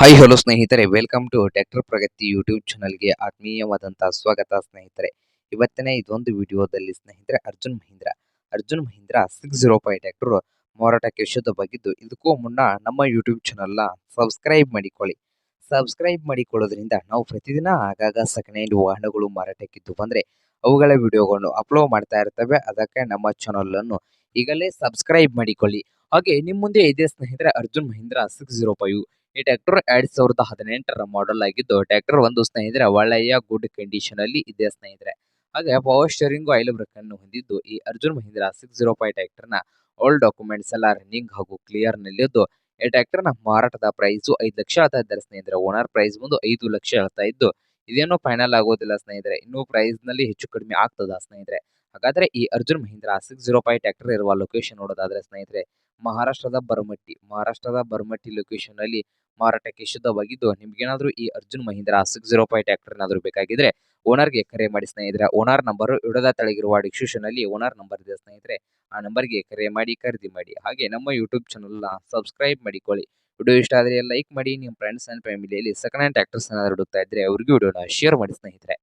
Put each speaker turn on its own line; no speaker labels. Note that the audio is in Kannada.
ಹಾಯ್ ಹಲೋ ಸ್ನೇಹಿತರೆ. Welcome to doctor Pragati YouTube ಚಾನಲ್ಗೆ ಆತ್ಮೀಯವಾದಂತಹ ಸ್ವಾಗತ ಸ್ನೇಹಿತರೆ. ಇವತ್ತಿನ ಇದೊಂದು ವಿಡಿಯೋದಲ್ಲಿ ಸ್ನೇಹಿತರೆ, Arjun Mahindra. Arjun Mahindra six zero five tractor ಮಾರಾಟಕ್ಕೆ ಶುದ್ಧವಾಗಿದ್ದು ಇದಕ್ಕೂ ಮುನ್ನ ನಮ್ಮ ಯೂಟ್ಯೂಬ್ ಚಾನಲ್ನ ಸಬ್ಸ್ಕ್ರೈಬ್ ಮಾಡಿಕೊಳ್ಳಿ. ಸಬ್ಸ್ಕ್ರೈಬ್ ಮಾಡಿಕೊಳ್ಳೋದ್ರಿಂದ ನಾವು ಪ್ರತಿದಿನ ಆಗಾಗ ಸೆಕೆಂಡ್ ವಾಹನಗಳು ಮಾರಾಟಕ್ಕಿದ್ದು ಬಂದರೆ ಅವುಗಳ ವಿಡಿಯೋಗಳನ್ನು ಅಪ್ಲೋಡ್ ಮಾಡ್ತಾ ಇರ್ತವೆ. ಅದಕ್ಕೆ ನಮ್ಮ ಚಾನಲನ್ನು ಈಗಲೇ ಸಬ್ಸ್ಕ್ರೈಬ್ ಮಾಡಿಕೊಳ್ಳಿ. ಹಾಗೆ ನಿಮ್ಮ ಮುಂದೆ ಇದೆ ಸ್ನೇಹಿತರೆ, Arjun Mahindra six zero five ಈ ಟ್ರ್ಯಾಕ್ಟರ್ ಎರಡ್ ಸಾವಿರದ ಹದಿನೆಂಟರ ಮಾಡೆಲ್ ಆಗಿದ್ದು ಟ್ರ್ಯಾಕ್ಟರ್ ಒಂದು ಸ್ನೇಹಿತರೆ, ಒಳ್ಳೆಯ ಗುಡ್ ಕಂಡೀಷನ್ ಅಲ್ಲಿ ಇದೆ ಸ್ನೇಹಿತರೆ. ಹಾಗೆ ಪವರ್ ಸ್ಟೇರಿಂಗ್ ಆಯಿಲ್ ಬ್ರೇಕ್ ಅನ್ನು ಹೊಂದಿದ್ದು, ಈ Arjun Mahindra six zero five ಟ್ರ್ಯಾಕ್ಟರ್ನ ಆಲ್ ಡಾಕ್ಯುಮೆಂಟ್ಸ್ ಎಲ್ಲ ರನ್ನಿಂಗ್ ಹಾಗೂ ಕ್ಲಿಯರ್ ನಲ್ಲಿದ್ದು ಈ ಟ್ರ್ಯಾಕ್ಟರ್ನ ಮಾರಾಟದ ಪ್ರೈಸ್ ಐದು ಲಕ್ಷ ಹೇಳ್ತಾ ಇದ್ದಾರೆ ಸ್ನೇಹಿತರೆ. ಓನರ್ ಪ್ರೈಸ್ ಬಂದು ಐದು ಲಕ್ಷ ಹೇಳ್ತಾ ಇದ್ದು, ಇದೇನು ಫೈನಲ್ ಆಗೋದಿಲ್ಲ ಸ್ನೇಹಿತರೆ. ಇನ್ನೂ ಪ್ರೈಸ್ನಲ್ಲಿ ಹೆಚ್ಚು ಕಡಿಮೆ ಆಗ್ತದ ಸ್ನೇಹಿತರೆ. ಹಾಗಾದ್ರೆ ಈ Arjun Mahindra six zero five tractor ಇರುವ ಲೊಕೇಶನ್ ನೋಡೋದಾದ್ರೆ ಸ್ನೇಹಿತರೆ, ಮಹಾರಾಷ್ಟ್ರದ ಬರಮಟ್ಟಿ ಮಹಾರಾಷ್ಟ್ರದ ಬರಮಟ್ಟಿ ಲೊಕೇಶನ್ ಅಲ್ಲಿ ಮಾರಾಟಕ್ಕೆ ಶುದ್ಧವಾಗಿದ್ದು, ನಿಮ್ಗೇನಾದ್ರೂ ಈ Arjun Mahindra six zero five tractor ಏನಾದರೂ ಬೇಕಾಗಿದ್ರೆ ಓನರ್ಗೆ ಕರೆ ಮಾಡಿ ಸ್ನೇಹಿತರೆ, ಓನರ್ ನಂಬರ್ ಇಡದ ತಳಗಿರುವ ಡಿಸ್ಕ್ರಿಪ್ಷನ್ ಅಲ್ಲಿ ಓನರ್ ನಂಬರ್ ಇದೆ ಸ್ನೇಹಿತರೆ, ಆ ನಂಬರ್ಗೆ ಕರೆ ಮಾಡಿ, ಖರೀದಿ ಮಾಡಿ. ಹಾಗೆ ನಮ್ಮ ಯೂಟ್ಯೂಬ್ ಚಾನಲ್ನ ಸಬ್ಸ್ಕ್ರೈಬ್ ಮಾಡಿಕೊಳ್ಳಿ. ವಿಡಿಯೋ ಇಷ್ಟ ಆದರೆ ಲೈಕ್ ಮಾಡಿ, ನಿಮ್ಮ ಫ್ರೆಂಡ್ಸ್ ಆ್ಯಂಡ್ ಫ್ಯಾಮಿಲಿಯಲ್ಲಿ ಸೆಕೆಂಡ್ ಹ್ಯಾಂಡ್ ಟ್ರ್ಯಾಕ್ಟರ್ಸ್ ಏನಾದರೂ ಹುಡುಕ್ತಾ ಇದ್ರೆ ಅವ್ರಿಗೂ ವಿಡಿಯೋನ ಶೇರ್ ಮಾಡಿ ಸ್ನೇಹಿತರೆ.